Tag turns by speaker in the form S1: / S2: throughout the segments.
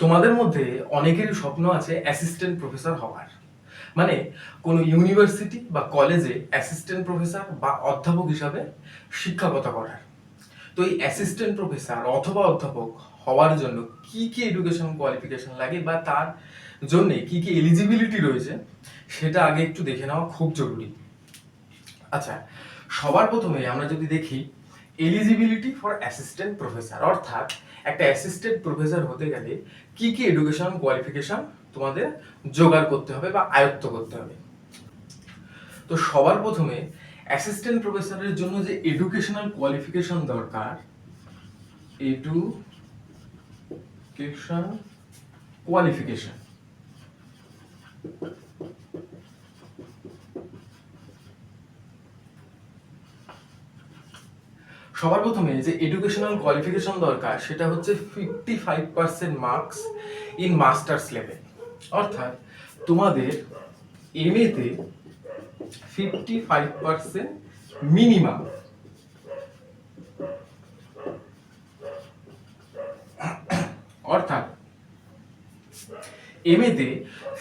S1: তোমাদের মধ্যে অনেকেরই স্বপ্ন আছে অ্যাসিস্ট্যান্ট প্রফেসর হওয়ার। মানে কোনো ইউনিভার্সিটি বা কলেজে অ্যাসিস্ট্যান্ট প্রফেসর বা অধ্যাপক হিসাবে শিক্ষকতা করার। তো এই অ্যাসিস্ট্যান্ট প্রফেসর অথবা অধ্যাপক হওয়ার জন্য কি কি এডুকেশন কোয়ালিফিকেশন লাগে বা তার জন্য কি কি এলিজিবিলিটি রয়েছে, সেটা আগে একটু দেখে নেওয়া খুব জরুরি। আচ্ছা সবার প্রথমে আমরা যদি দেখি এলিজিবিলিটি ফর অ্যাসিস্ট্যান্ট প্রফেসর অর্থাৎ একটা অ্যাসিস্ট্যান্ট প্রফেসর হতে গেলে কি কি এডুকেশন কোয়ালিফিকেশন তোমাদের জোগাড় করতে হবে বা আয়ত্ত করতে হবে? তো সবার প্রথমে অ্যাসিস্ট্যান্ট প্রফেসরের জন্য যে এডুকেশনাল কোয়ালিফিকেশন দরকার এডুকেশন কোয়ালিফিকেশন সবার প্রথমে যে এডুকেশনাল কোয়ালিফিকেশন দরকার, সেটা হচ্ছে fifty five percent marks in masters level অর্থাৎ তোমাদের এম তে ফিফটি ফাইভ পার্সেন্ট মিনিমাম অর্থাৎ এম তে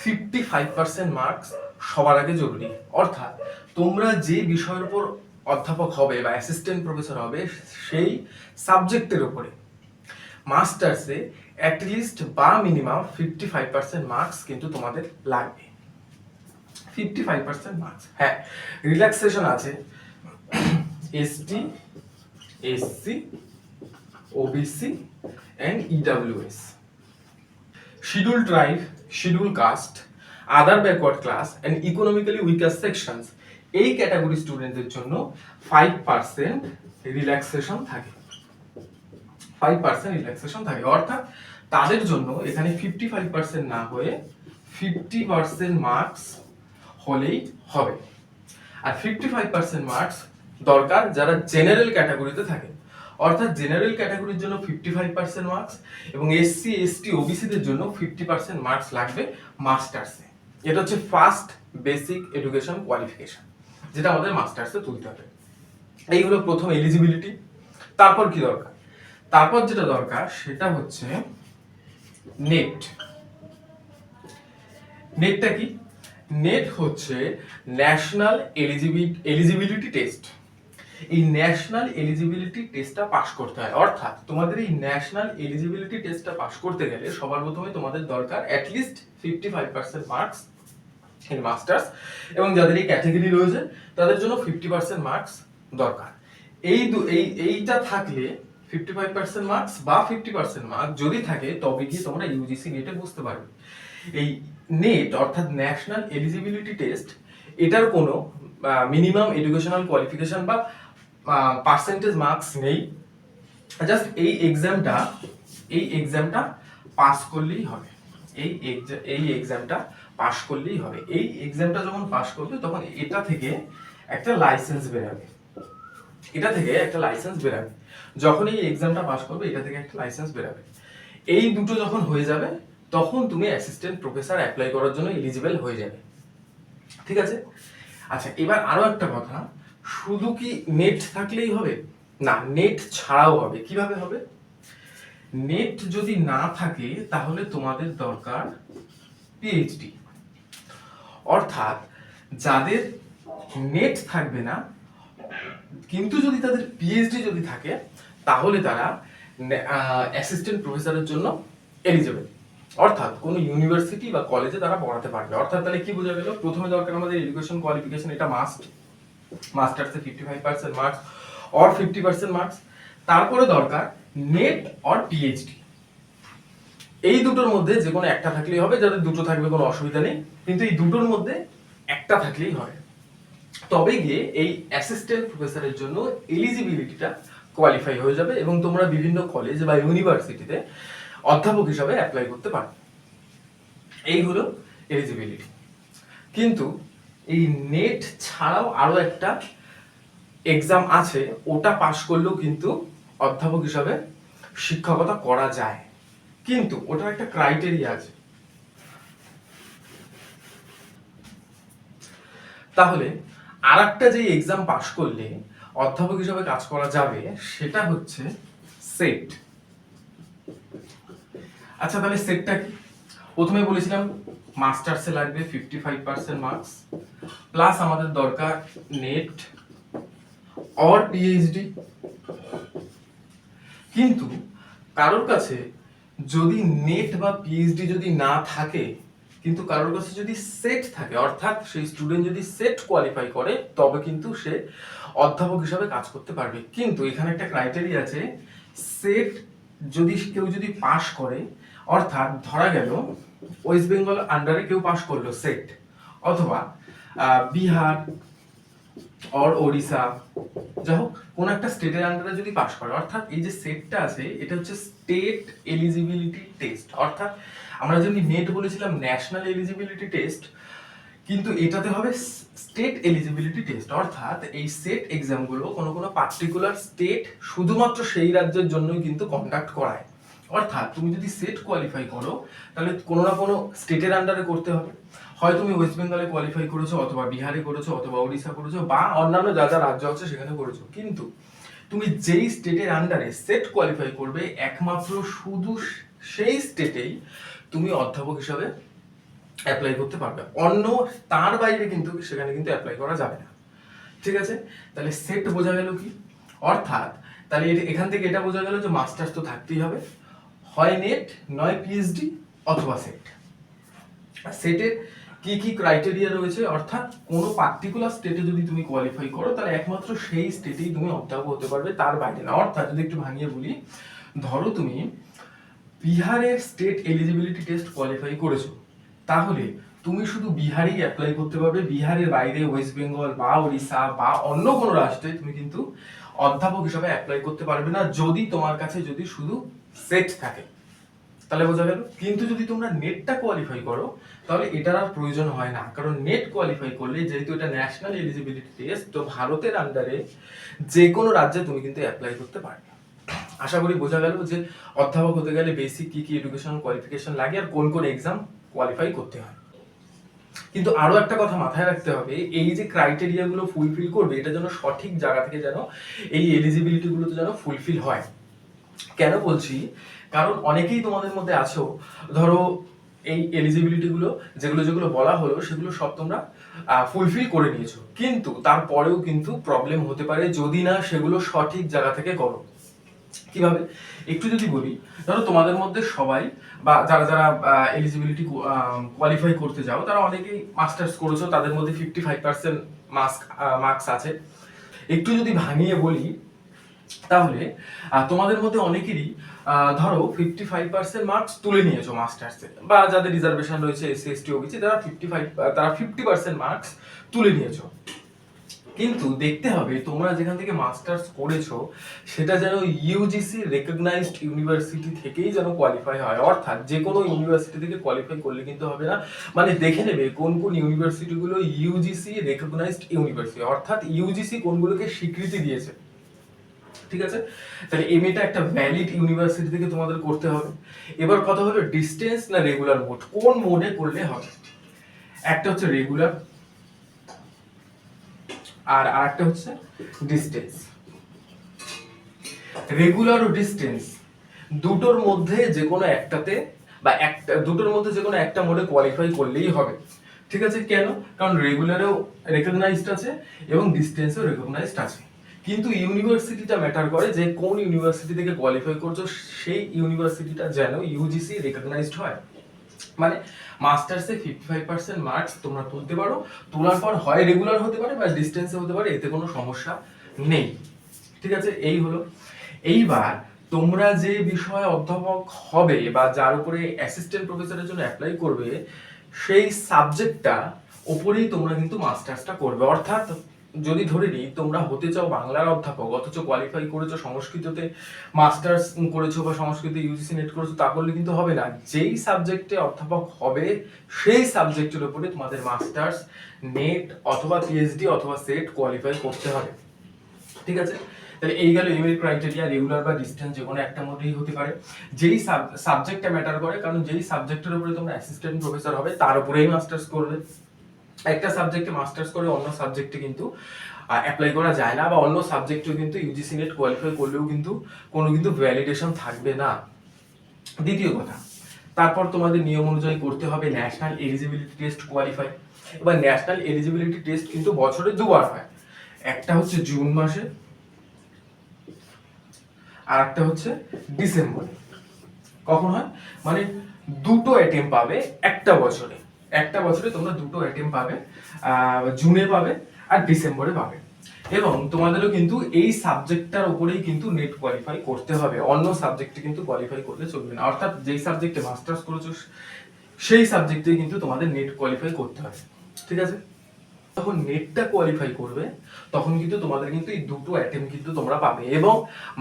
S1: ফিফটি ফাইভ পার্সেন্ট মার্কস সবার আগে জরুরি। অর্থাৎ তোমরা যে বিষয়ের উপর অধ্যাপক হবে বা অ্যাসিস্ট্যান্ট প্রফেসর হবে সেই সাবজেক্টের উপরে। মাস্টার্সে অ্যাটলিস্ট বা minimum fifty five percent marks কিন্তু তোমাদের লাগবে। ফিফটি ফাইভ পার্সেন্ট মার্কস হ্যাঁ রিল্যাক্সেশন আছে। ST SC OBC and EWS scheduled tribe scheduled caste other backward class and economically weaker sections এই ক্যাটাগরি স্টুডেন্টদের জন্য ফাইভ পার্সেন্ট রিল্যাক্সেশন থাকে। ফাইভ পার্সেন্ট রিল্যাক্সেশন থাকে। অর্থাৎ তাদের জন্য এখানে ফিফটি ফাইভ পার্সেন্ট না হয়ে ফিফটি পার্সেন্ট মার্কস হলেই হবে। আর ফিফটি ফাইভ পার্সেন্ট মার্কস দরকার যারা জেনারেল ক্যাটাগরিতে থাকে। অর্থাৎ জেনারেল ক্যাটাগরির জন্য ফিফটি ফাইভ পার্সেন্ট মার্কস এবং এসসি এসটি ওবিসিদের জন্য ফিফটি পার্সেন্ট মার্কস লাগবে মাস্টার্সে এটা হচ্ছে ফার্স্ট বেসিক এডুকেশন কোয়ালিফিকেশন যেটা আমাদের মাস্টার্সে তুলতে হবে। এই হলো প্রথম এলিজিবিলিটি তারপর কি দরকার? তারপর যেটা দরকার, সেটা হচ্ছে নেট নেটটা কি? নেট হচ্ছে ন্যাশনাল এলিজিবিলিটি টেস্ট এই ন্যাশনাল এলিজিবিলিটি টেস্টটা পাশ করতে হয়। অর্থাৎ তোমাদের এই ন্যাশনাল এলিজিবিলিটি টেস্টটা পাশ করতে গেলে সবার প্রথমে তোমাদের দরকার at least fifty five percent marks in masters এবং যাদের এই ক্যাটাগরি রয়েছে, তাদের জন্য ফিফটি পার্সেন্ট মার্কস দরকার। এই দু, এই, এইটা থাকলে ফিফটি ফাইভ পার্সেন্ট মার্কস বা ফিফটি পার্সেন্ট মার্কস যদি থাকে, তবে গিয়ে তোমরা ইউজিসি নেটে বুঝতে পারবে। এই নেট অর্থাৎ ন্যাশনাল এলিজিবিলিটি টেস্ট এটার কোনো মিনিমাম এডুকেশনাল কোয়ালিফিকেশন বা পার্সেন্টেজ মার্কস নেই। জাস্ট এই এক্সামটা এই এক্সামটা পাস করলেই হবে। এই এই এক্সামটা পাস করলেই হবে। এই এক্সামটা যখন পাশ করবে, তখন এটা থেকে একটা লাইসেন্স বেরোবে। এটা থেকে একটা লাইসেন্স বেরোবে। যখন এই এক্সামটা পাশ করবে, এটা থেকে একটা লাইসেন্স বেরোবে। এই দুটো যখন হয়ে যাবে, তখন তুমি অ্যাসিস্ট্যান্ট প্রফেসর অ্যাপ্লাই করার জন্য এলিজিবল হয়ে যাবে। ঠিক আছে? আচ্ছা এবার আরও একটা কথা। শুধু কি নেট থাকলেই হবে? না নেট ছাড়াও হবে। কীভাবে হবে? নেট যদি না থাকে, তাহলে তোমাদের দরকার পিএইচডি অর্থাৎ যাদের নেট থাকবে না, কিন্তু যদি তাদের পিএইচডি যদি থাকে, তাহলে তারা অ্যাসিস্ট্যান্ট প্রফেসরের জন্য এলিজিবল অর্থাৎ কোনো ইউনিভার্সিটি বা কলেজে তারা পড়াতে পারবে। অর্থাৎ তাহলে কি বোঝা গেল? প্রথমে দরকার আমাদের এডুকেশন কোয়ালিফিকেশন এটা must মাস্টার্সে fifty five percent marks or fifty percent marks তারপরে দরকার নেট অর পিএইচডি এই দুটোর মধ্যে যে কোনো একটা থাকলেই হবে, যাদের দুটো থাকবে কোনো অসুবিধা নেই। কিন্তু এই দুটোর মধ্যে একটা থাকলেই হয়। তবে গিয়ে এই অ্যাসিস্ট্যান্ট প্রফেসরের জন্য এলিজিবিলিটিটা কোয়ালিফাই হয়ে যাবে এবং তোমরা বিভিন্ন কলেজ বা ইউনিভার্সিটিতে অধ্যাপক হিসাবে অ্যাপ্লাই করতে পারো এই হলো এলিজিবিলিটি কিন্তু এই নেট ছাড়াও আরও একটা এক্সাম আছে, ওটা পাশ করলেও কিন্তু অধ্যাপক হিসাবে শিক্ষকতা করা যায়। কিন্তু ওটার একটা ক্রাইটেরিয়া আছে। তাহলে আর একটা যে এক্সাম পাশ করলে অধ্যাপক হিসাবে কাজ করা যাবে, সেটা হচ্ছে সেট আচ্ছা তাহলে সেটটা কি? প্রথমে বলেছিলাম মাস্টার্সে লাগবে fifty five percent marks plus আমাদের দরকার নেট অর পিএইচডি কিন্তু কারোর কাছে যদি নেট বা পিএইচডি যদি না থাকে, কিন্তু কারোর কাছে যদি সেট থাকে, অর্থাৎ সেই স্টুডেন্ট যদি সেট কোয়ালিফাই করে, তবে কিন্তু সে অধ্যাপক হিসাবে কাজ করতে পারবে। কিন্তু এখানে একটা ক্রাইটেরিয়া আছে সেট যদি কেউ যদি পাশ করে, অর্থাৎ ধরা গেল ওয়েস্ট বেঙ্গল আন্ডারে কেউ পাশ করল সেট অথবা বিহার অর ওড়িশা যাই হোক কোন একটা স্টেটের আন্ডারে যদি পাশ করে, অর্থাৎ এই যে সেটটা আছে, এটা হচ্ছে স্টেট এলিজিবিলিটি টেস্ট অর্থাৎ আমরা যদি নেট বলেছিলাম ন্যাশনাল এলিজিবিলিটি টেস্ট কিন্তু এটাতে হবে স্টেট এলিজিবিলিটি টেস্ট অর্থাৎ এই সেট এক্সামগুলো কোনো কোনো পার্টিকুলার স্টেট শুধুমাত্র সেই রাজ্যের জন্যই কিন্তু কন্ডাক্ট করায়। অর্থাৎ তুমি যদি সেট কোয়ালিফাই করো, তাহলে কোনো না কোনো স্টেটের আন্ডারে করতে হবে। হয় তুমি ওয়েস্ট বেঙ্গলে কোয়ালিফাই করেছ অথবা বিহারে করেছ অথবা উড়িষ্যা করেছ বা অন্যান্য যা যা রাজ্য আছে সেখানে করেছ। কিন্তু তুমি যেই স্টেটের আন্ডারে সেট কোয়ালিফাই করবে, একমাত্র শুধু সেই স্টেটেই তুমি অধ্যাপক হিসাবে অ্যাপ্লাই করতে পারবে। অন্য তার বাইরে কিন্তু সেখানে কিন্তু অ্যাপ্লাই করা যাবে না। ঠিক আছে? তাহলে সেট বোঝা গেল কি? অর্থাৎ তাহলে এখান থেকে এটা বোঝা গেল যে মাস্টার্স তো থাকতেই হবে। হয় নেট নয় পিএইচডি অথবা সেট সেটের কি কি ক্রাইটেরিয়া রয়েছে? অর্থাৎ কোনো পার্টিকুলার স্টেটে যদি তুমি কোয়ালিফাই করো, তাহলে একমাত্র সেই স্টেটেই তুমি অধ্যাপক হতে পারবে তার বাইরে না। অর্থাৎ যদি একটু ভাঙিয়ে বলি, ধরো তুমি বিহারের স্টেট এলিজিবিলিটি টেস্ট কোয়ালিফাই করেছ। তাহলে তুমি শুধু বিহারেই অ্যাপ্লাই করতে পারবে। বিহারের বাইরে ওয়েস্ট বেঙ্গল বা ওড়িশা বা অন্য কোনো রাষ্ট্রে তুমি কিন্তু অধ্যাপক হিসাবে অ্যাপ্লাই করতে পারবে না। যদি তোমার কাছে যদি শুধু সেট থাকে। তাহলে বোঝা গেল? কিন্তু যদি তোমরা নেটটা কোয়ালিফাই করো, তাহলে এটার আর প্রয়োজন হয় না। কারণ নেট কোয়ালিফাই করলে যেহেতু এটা ন্যাশনাল এলিজিবিলিটি টেস্ট তো ভারতের আন্ডারে যে কোনো রাজ্যে তুমি কিন্তু অ্যাপ্লাই করতে পারবে। আশা করি বোঝা গেল যে অধ্যাপক হতে গেলে বেসিক কি কি এডুকেশন কোয়ালিফিকেশন লাগে আর কোন কোন এক্সাম কোয়ালিফাই করতে হয়। কিন্তু আরও একটা কথা মাথায় রাখতে হবে, এই যে ক্রাইটেরিয়া গুলো ফুলফিল করবে, এটা যেন সঠিক জায়গা থেকে যেন এই এলিজিবিলিটি গুলো যেন ফুলফিল হয়। কেন বলছি? কারণ অনেকেই তোমাদের মধ্যে আছো। ধরো এই এলিজিবিলিটি গুলো, যেগুলো যেগুলো বলা হলো, সেগুলো সব তোমরা ফুলফিল করে নিয়েছো। কিন্তু তারপরেও কিন্তু প্রবলেম হতে পারে যদি না সেগুলো সঠিক জায়গা থেকে করো। কীভাবে? একটু যদি বলি, ধরো তোমাদের মধ্যে সবাই বা যারা যারা এলিজিবিলিটি কোয়ালিফাই করতে যাও, তারা অনেকেই মাস্টার্স করেছ, তাদের মধ্যে fifty five percent marks marks আছে। একটু যদি ভাঙিয়ে বলি তাহলে তোমাদের মধ্যে অনেকেরই ধরো ফিফটি ফাইভ পার্সেন্ট মার্কস তুলে নিয়েছো মাস্টার্সে বা যাদের রিজার্ভেশন রয়েছে এসসি এসটি ওবিসি তারা ফিফটি ফাইভ তারা ফিফটি পার্সেন্ট মার্কস তুলে নিয়েছো। কিন্তু দেখতে হবে, তোমরা যেখান থেকে মাস্টার্স করেছ, সেটা যেন ইউজিসি রেকগনাইজড ইউনিভার্সিটি থেকেই যেন কোয়ালিফাই হয়। অর্থাৎ যে কোনো ইউনিভার্সিটি থেকে কোয়ালিফাই করলে কিন্তু হবে না। মানে দেখে নেবে কোন কোন ইউনিভার্সিটিগুলো ইউজিসি রেকগনাইজড ইউনিভার্সিটি অর্থাৎ ইউজিসি কোনগুলোকে স্বীকৃতি দিয়েছে। ঠিক আছে? তাহলে এম এমএটা একটা ভ্যালিড ইউনিভার্সিটি থেকে তোমাদের করতে হবে। এবার কথা হলো ডিস্টেন্স না রেগুলার মোড কোন মোডে করলে হবে? একটা হচ্ছে রেগুলার আর আরেকটা হচ্ছে ডিস্টেন্স রেগুলার ও ডিস্টেন্স দুটোর মধ্যে যে কোনো একটাতে বা একটা, দুটোর মধ্যে যে কোনো একটা মোডে কোয়ালিফাই করলেই হবে। ঠিক আছে? কেন? কারণ রেগুলারেও রেকগনাইজড আছে এবং ডিস্টেন্সও রেকগনাইজড আছে। কিন্তু ইউনিভার্সিটিটা ম্যাটার করে যে কোন ইউনিভার্সিটি থেকে কোয়ালিফাই করছ, সেই ইউনিভার্সিটিটা যেন ইউজিসি রেকগনাইজড হয়। মানে মাস্টার্সে ফিফটি ফাইভ পার্সেন্ট মার্কস তোমরা তুলতে পারো, তোলার পর হয় রেগুলার হতে পারে বা ডিস্টেন্সে হতে পারে, এতে কোনো সমস্যা নেই। ঠিক আছে? এই হলো। এইবার তোমরা যে বিষয়ে অধ্যাপক হবে বা যার উপরে অ্যাসিস্ট্যান্ট প্রফেসরের জন্য অ্যাপ্লাই করবে, সেই সাবজেক্টটা ওপরেই তোমরা কিন্তু মাস্টার্সটা করবে। অর্থাৎ যদি ধরে নিই, তোমরা হতে চাও বাংলার অধ্যাপক, অথচ কোয়ালিফাই করেছ সংস্কৃততে মাস্টার্স করেছ বা সংস্কৃতে ইউজিসি নেট করেছ, তা করলে কিন্তু হবে না। যেই সাবজেক্টে অধ্যাপক হবে, সেই সাবজেক্টের উপরে তোমাদের মাস্টার্স নেট অথবা পিএইচডি অথবা সেট কোয়ালিফাই করতে হবে। ঠিক আছে? তাহলে এই গেল ইমেল ক্রাইটেরিয়া রেগুলার বা ডিস্টেন্স যে কোনো একটা মধ্যেই হতে পারে। যেই সাবজেক্টটা ম্যাটার করে, কারণ যেই সাবজেক্টের উপরে তোমরা অ্যাসিস্ট্যান্ট প্রফেসর হবে, তার উপরেই মাস্টার্স করবে। একটা সাবজেক্টে মাস্টার্স করে অন্য সাবজেক্টে কিন্তু অ্যাপ্লাই করা যায় না বা অন্য সাবজেক্টেও কিন্তু ইউজিসি নেট কোয়ালিফাই করলেও কিন্তু কোনো কিন্তু ভ্যালিডেশন থাকবে না। দ্বিতীয় কথা, তারপর তোমাদের নিয়ম অনুযায়ী করতে হবে ন্যাশনাল এলিজিবিলিটি টেস্ট কোয়ালিফাই এবার ন্যাশনাল এলিজিবিলিটি টেস্ট কিন্তু বছরে দুবার হয়। একটা হচ্ছে জুন মাসে, আর একটা হচ্ছে ডিসেম্বরে। কখন হয়? মানে দুটো অ্যাটেম্প পাবে একটা বছরে। একটা বছরে তোমরা দুটো অ্যাটেম্প পাবে জুনে পাবে আর ডিসেম্বরে পাবে। এবং তোমাদেরও কিন্তু এই সাবজেক্টটার উপরেই কিন্তু নেট কোয়ালিফাই করতে হবে। অন্য সাবজেক্টে কিন্তু কোয়ালিফাই করলে চলবে না। অর্থাৎ যেই সাবজেক্টে মাস্টার্স করেছ, সেই সাবজেক্টে কিন্তু তোমাদের নেট কোয়ালিফাই করতে হবে। ঠিক আছে? যখন নেটটা কোয়ালিফাই করবে, তখন কিন্তু তোমাদের কিন্তু এই দুটো অ্যাটেম্প কিন্তু তোমরা পাবে এবং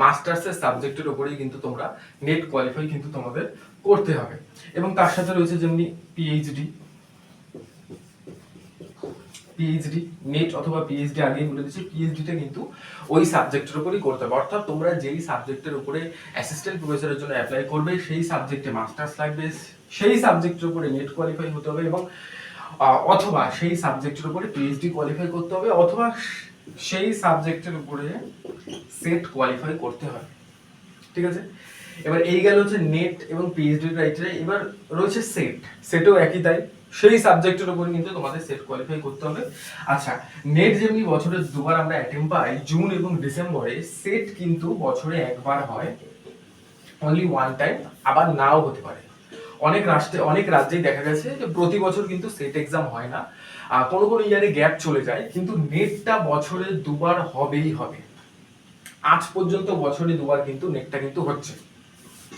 S1: মাস্টার্সের সাবজেক্টের উপরেই কিন্তু তোমরা নেট কোয়ালিফাই কিন্তু তোমাদের করতে হবে। এবং তার সাথে রয়েছে যেমনি পিএইচডি পিএইচডি নেট অথবা পিএইচডি আগেই বলে দিচ্ছি পিএইচডিটা কিন্তু ওই সাবজেক্টের উপরেই করতে হবে। অর্থাৎ তোমরা যেই সাবজেক্টের উপরে অ্যাসিস্ট্যান্ট প্রফেসরের জন্য অ্যাপ্লাই করবে, সেই সাবজেক্টে মাস্টার্স লাগবে, সেই সাবজেক্টের উপরে নেট কোয়ালিফাই হতে হবে এবং অথবা সেই সাবজেক্টের উপরে পিএইচডি কোয়ালিফাই করতে হবে অথবা সেই সাবজেক্টের উপরে সেট কোয়ালিফাই করতে হবে। ঠিক আছে? এবার এই গেল হচ্ছে নেট এবং পিএইচডি ক্রাইটেরিয়া এবার রয়েছে সেট সেটও একই তাই। সেই সাবজেক্টের উপর কিন্তু তোমাদের সেট কোয়ালিফাই করতে হবে। আচ্ছা নেট যেমনি বছরে দুবার আমরা অ্যাটেম্প পাই জুন এবং ডিসেম্বরে সেট কিন্তু বছরে একবার হয় অনলি ওয়ান টাইম আবার নাও হতে পারে। অনেক রাষ্ট্রে, অনেক রাজ্যেই দেখা গেছে যে প্রতি বছর কিন্তু সেট এক্সাম হয় না। কোনো কোনো ইয়ারে গ্যাপ চলে যায়, কিন্তু নেটটা বছরে দুবার হবেই হবে। আজ পর্যন্ত বছরে দুবার কিন্তু নেটটা কিন্তু হচ্ছে।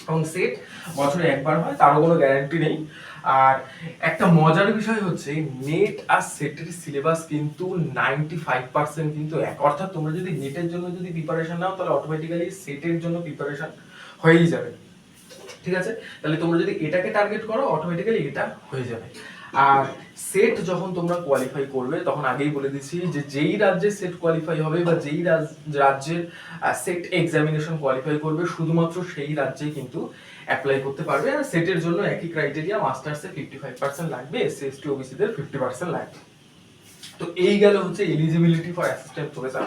S1: এবং সেট বছরে একবার হয়, তারও কোনো গ্যারান্টি নেই। আর একটা মজার বিষয় হচ্ছে নেট আর সেটের সিলেবাস কিন্তু নাইনটি ফাইভ পার্সেন্ট কিন্তু এক। অর্থাৎ তোমরা যদি নেটের জন্য যদি প্রিপারেশন নাও, তাহলে অটোমেটিক্যালি সেটের জন্য প্রিপারেশন হয়েই যাবে। ঠিক আছে? তাহলে তোমরা যদি এটাকে টার্গেট করো অটোমেটিক্যালি এটা হয়ে যাবে। আর সেট যখন তোমরা কোয়ালিফাই করবে, তখন আগেই বলে দিচ্ছি যে যেই রাজ্যে সেট কোয়ালিফাই হবে বা যেই রাজ- রাজ্যের সেট এক্সামিনেশন কোয়ালিফাই করবে, শুধুমাত্র সেই রাজ্যেই কিন্তু অ্যাপ্লাই করতে পারবে আর সেটের জন্য একই ক্রাইটেরিয়া মাস্টার্সে ফিফটি ফাইভ পার্সেন্ট লাগবে এসসি এসটি ওবিসিদের ফিফটি পার্সেন্ট লাগবে। তো এই গেল হচ্ছে এলিজিবিলিটি ফর অ্যাসিস্ট্যান্ট প্রফেসর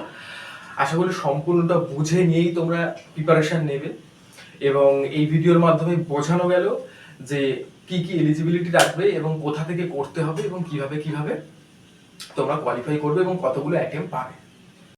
S1: আশা করি সম্পূর্ণটা বুঝে নিয়েই তোমরা প্রিপারেশন নেবে। এবং এই ভিডিওর মাধ্যমে বোঝানো গেল যে কি কি এলিজিবিলিটি রাখবে এবং কোথা থেকে করতে হবে এবং কীভাবে কীভাবে তোমরা কোয়ালিফাই করবে এবং কতগুলো অ্যাটেম্প পাবে।